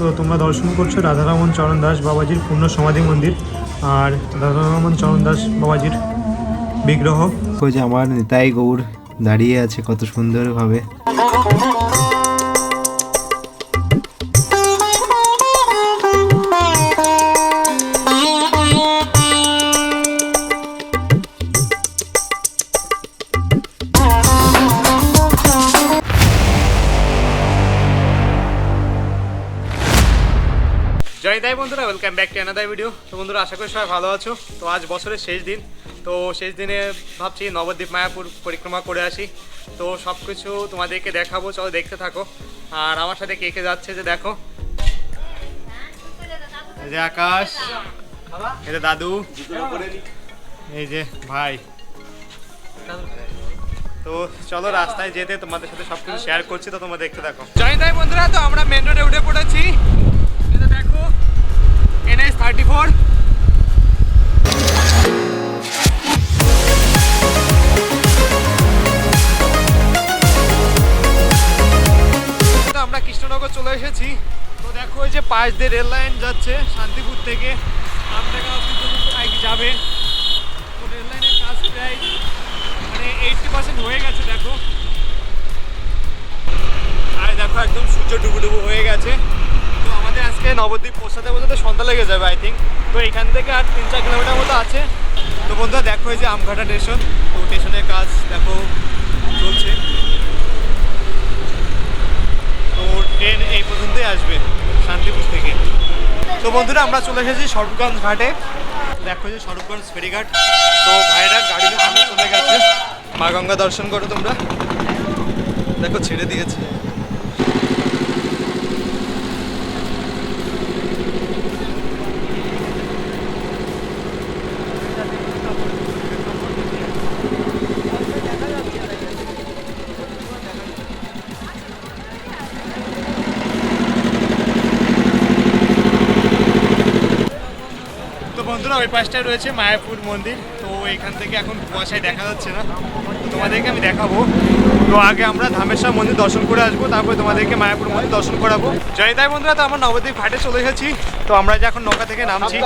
তো তোমরা দর্শন করছ রাধারমন চরণ দাস বাবাজির পূর্ণ সমাধি মন্দির আর রাধারমন চরণ দাস বাবাজির বিগ্রহ। ওই যে আমার নিতাই গৌর দাঁড়িয়ে আছে কত সুন্দরভাবে। জয় দাই বন্ধুরা welcome back to another video তো বন্ধুরা, আশা করি সবাই ভালো আছো। তো আজ বছরের শেষ দিন। তো শেষ দিনে ভাবছি নবদ্বীপ মায়াপুর পরিক্রমা করে আসি। তো সব কিছু তোমাদেরকে দেখাবো, চলো দেখতে থাকো। আর আমার সাথে কে কে যাচ্ছে যে দেখো। এই যে আকাশ। এই যে দাদু। এই যে ভাই। তো চলো রাস্তায় যেতে তোমাদের সাথে সব কিছু শেয়ার করছি, তো তোমরা দেখতে থাকো। জয় তাই বন্ধুরা, তো আমরা মেন রোডে উঠে পড়েছি। দেখো। NS thirty four. আমরা কৃষ্ণনগর চলে এসেছি। তো দেখো এই যে পাঁচ দিয়ে রেল লাইন যাচ্ছে শান্তিপুর থেকে। আমটাকা অব্দি যাবে। তো রেল লাইনের কাজ প্রায় মানে এইটটি পার্সেন্ট হয়ে গেছে, দেখো। আর দেখো একদম সূর্য ডুবু ডুবু হয়ে গেছে। নবদ্বীপ পৌঁছাতে পৌঁছাতে সন্ধ্যা লেগে যাবে আই থিঙ্ক তো এখান থেকে আর তিন চার কিলোমিটার মতো আছে। তো বন্ধুরা, দেখো এই যে আমঘাটা স্টেশন তো স্টেশনের কাজ, দেখো, চলছে। তো ট্রেন এই পর্যন্তই আসবে, শান্তিপুর থেকে। তো বন্ধুরা, আমরা চলে এসেছি স্বরূপগঞ্জ ঘাটে। দেখো যে স্বরূপগঞ্জ ফেরিঘাট। তো ভাইরা গাড়ি চলে গেছে। মা গঙ্গা দর্শন করো তোমরা। দেখো, ছেড়ে দিয়েছে তো বন্ধুরা, ওই পাশটায় রয়েছে মায়াপুর মন্দির। তো এখান থেকে এখন কুয়াশায় দেখা যাচ্ছে না। তোমাদেরকে আমি দেখাবো। তো আগে আমরা ধামেশ্বর মন্দির দর্শন করে আসব, তারপরে তোমাদেরকে মায়াপুর মন্দির দর্শন করাবো। জয় তাই বন্ধুরা, তো আমরা নবদ্বীপ ঘাটে চলে এসেছি। তো আমরা যে এখন নৌকা থেকে নামছি।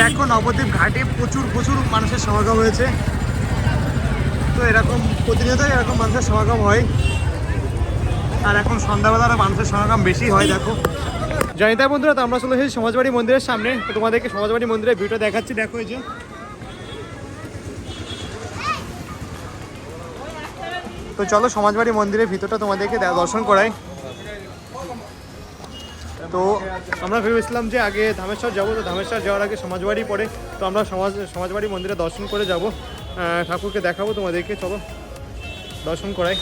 দেখো, নবদ্বীপ ঘাটে প্রচুর প্রচুর মানুষের সমাগম হয়েছে। তো এরকম প্রতিনিয়তই এরকম মানুষের সমাগম হয়। আর এখন সন্ধ্যাবেলা আরও মানুষের সমাগম বেশি হয়, দেখো। জয়িতা বন্ধুরা তো আমরা চলে এসেছি সমাজবাড়ি মন্দিরের সামনে। তো তোমাদেরকে সমাজবাড়ি মন্দিরের ভিউটা দেখাচ্ছি। দেখো এই যে। তো চলো সমাজবাড়ি মন্দিরের ভিতরটা তোমাদেরকে দর্শন করাই। তো আমরা ভেবেছিলাম যে আগে ধামেশ্বর যাব, তো ধামেশ্বর যাওয়ার আগে সমাজবাড়ি পড়ে। তো আমরা সমাজ সমাজবাড়ি মন্দিরে দর্শন করে যাব। ঠাকুরকে দেখাবো তোমাদেরকে, চলো। দর্শন করাই।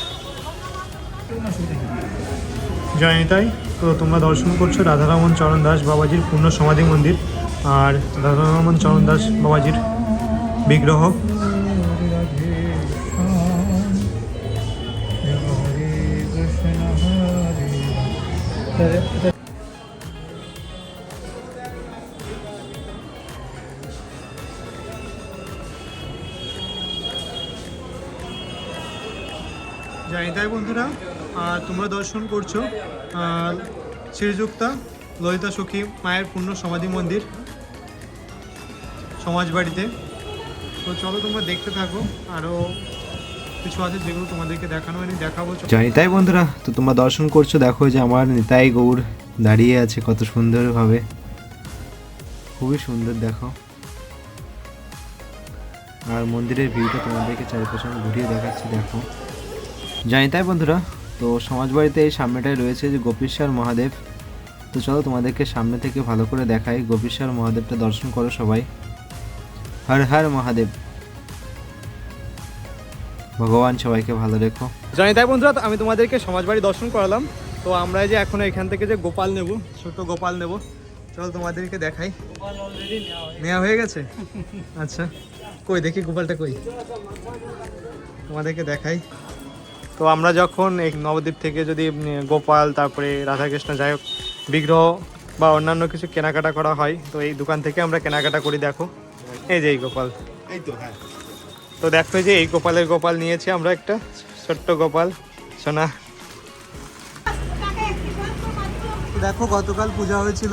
জয়নিতাই তো তোমরা দর্শন করছ রাধারমন চরণ দাস বাবাজির পূর্ণ সমাধি মন্দির আর রাধারমন চরণ দাস বাবাজির বিগ্রহ। জয়নিতাই বন্ধুরা আর তোমরা দর্শন করছ শ্রীযুক্তা, ললিতা, সখী, মায়ের পূর্ণ সমাধি মন্দির, সমাজবাড়িতে। তো চলো তোমরা দেখতে থাকো আরও কিছু আছে যেগুলো তোমাদেরকে দেখানো হয়নি, দেখাবো, চলো। জয় নিতাই বন্ধুরা, তো তোমরা দর্শন করছ, দেখো যে আমার নিতাই গৌর দাঁড়িয়ে আছে কত সুন্দরভাবে। খুবই সুন্দর, দেখো। আর মন্দিরের ভিউটা তোমাদেরকে চারিপাশে আমি ঘুরিয়ে দেখাচ্ছি, দেখো। জানি তাই বন্ধুরা। তো সমাজবাড়িতে এই সামনেটায় রয়েছে যে গোপীশ্বর মহাদেব। তো চলো তোমাদেরকে সামনে থেকে ভালো করে দেখাই গোপীশ্বর মহাদেবটা দর্শন করো সবাই। হর হর মহাদেব। ভগবান সবাইকে ভালো রেখো। জানি তাই বন্ধুরা আমি তোমাদেরকে সমাজবাড়ি দর্শন করালাম। তো আমরা যে এখন এখান থেকে যে গোপাল নেব ছোট গোপাল নেব। চলো তোমাদেরকে দেখাই। নেওয়া হয়ে গেছে? আচ্ছা কই দেখি গোপালটা কই? তোমাদেরকে দেখাই। তো আমরা যখন এই নবদ্বীপ থেকে যদি গোপাল তারপরে রাধাকৃষ্ণ যাই হোক বিগ্রহ বা অন্যান্য কিছু কেনাকাটা করা হয় তো এই দোকান থেকে আমরা কেনাকাটা করি দেখো। এই যে এই গোপাল। এই তো হ্যাঁ। তো দেখো যে এই গোপালের গোপাল নিয়েছি আমরা একটা ছোট্ট গোপাল সোনা। দেখো গতকাল পূজা হয়েছিল।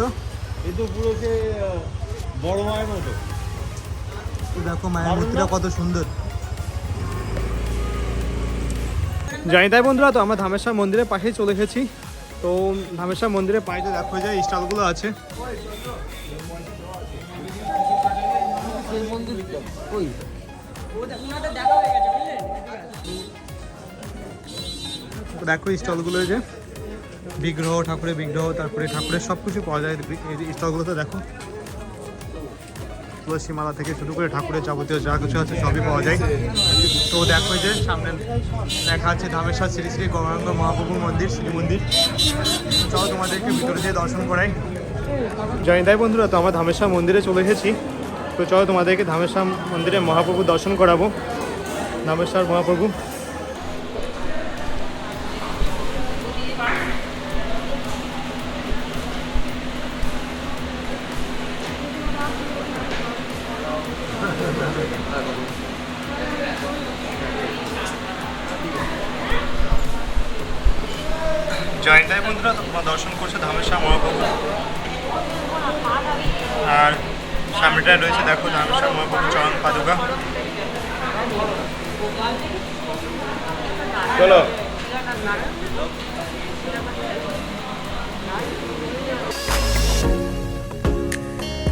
এই তো পুরো যে বড় মায়ের মতো। তো দেখো মায়ের মূর্তিটা কত সুন্দর। জানি তাই বন্ধুরা, তো আমরা ধামেশ্বর মন্দিরের পাশেই চলে এসেছি। তো ধামেশ্বর মন্দিরের পাশে দেখো যে স্টলগুলো আছে। দেখো স্টলগুলো যে, বিগ্রহ, ঠাকুরের বিগ্রহ, তারপরে ঠাকুরের সব কিছু পাওয়া যায়। স্টলগুলোতে দেখো। তুলসী মালা থেকে শুরু করে ঠাকুরের যাবতীয় যা কিছু আছে সবই পাওয়া যায়। তো দেখো যে সামনে দেখা আছে ধামেশ্বর শ্রী শ্রী গৌরাঙ্গ মহাপ্রভু মন্দির শ্রী মন্দির। চলো তোমাদেরকে ভিতরে দিয়ে দর্শন করাই। জয়ন্তাই বন্ধুরা, তো আমরা ধামেশ্বর মন্দিরে চলে এসেছি। তো চলো তোমাদেরকে ধামেশ্বর মন্দিরে মহাপ্রভু দর্শন করাবো। ধামেশ্বর মহাপ্রভু। জয়ন্তাই বন্ধুরা তোমরা দর্শন করছ ধামেশা মহাপ্রভু। আর সামনেটায় রয়েছে, দেখো ধামেশা মহাপ্রভু, চরণ পাদুকা। চলো।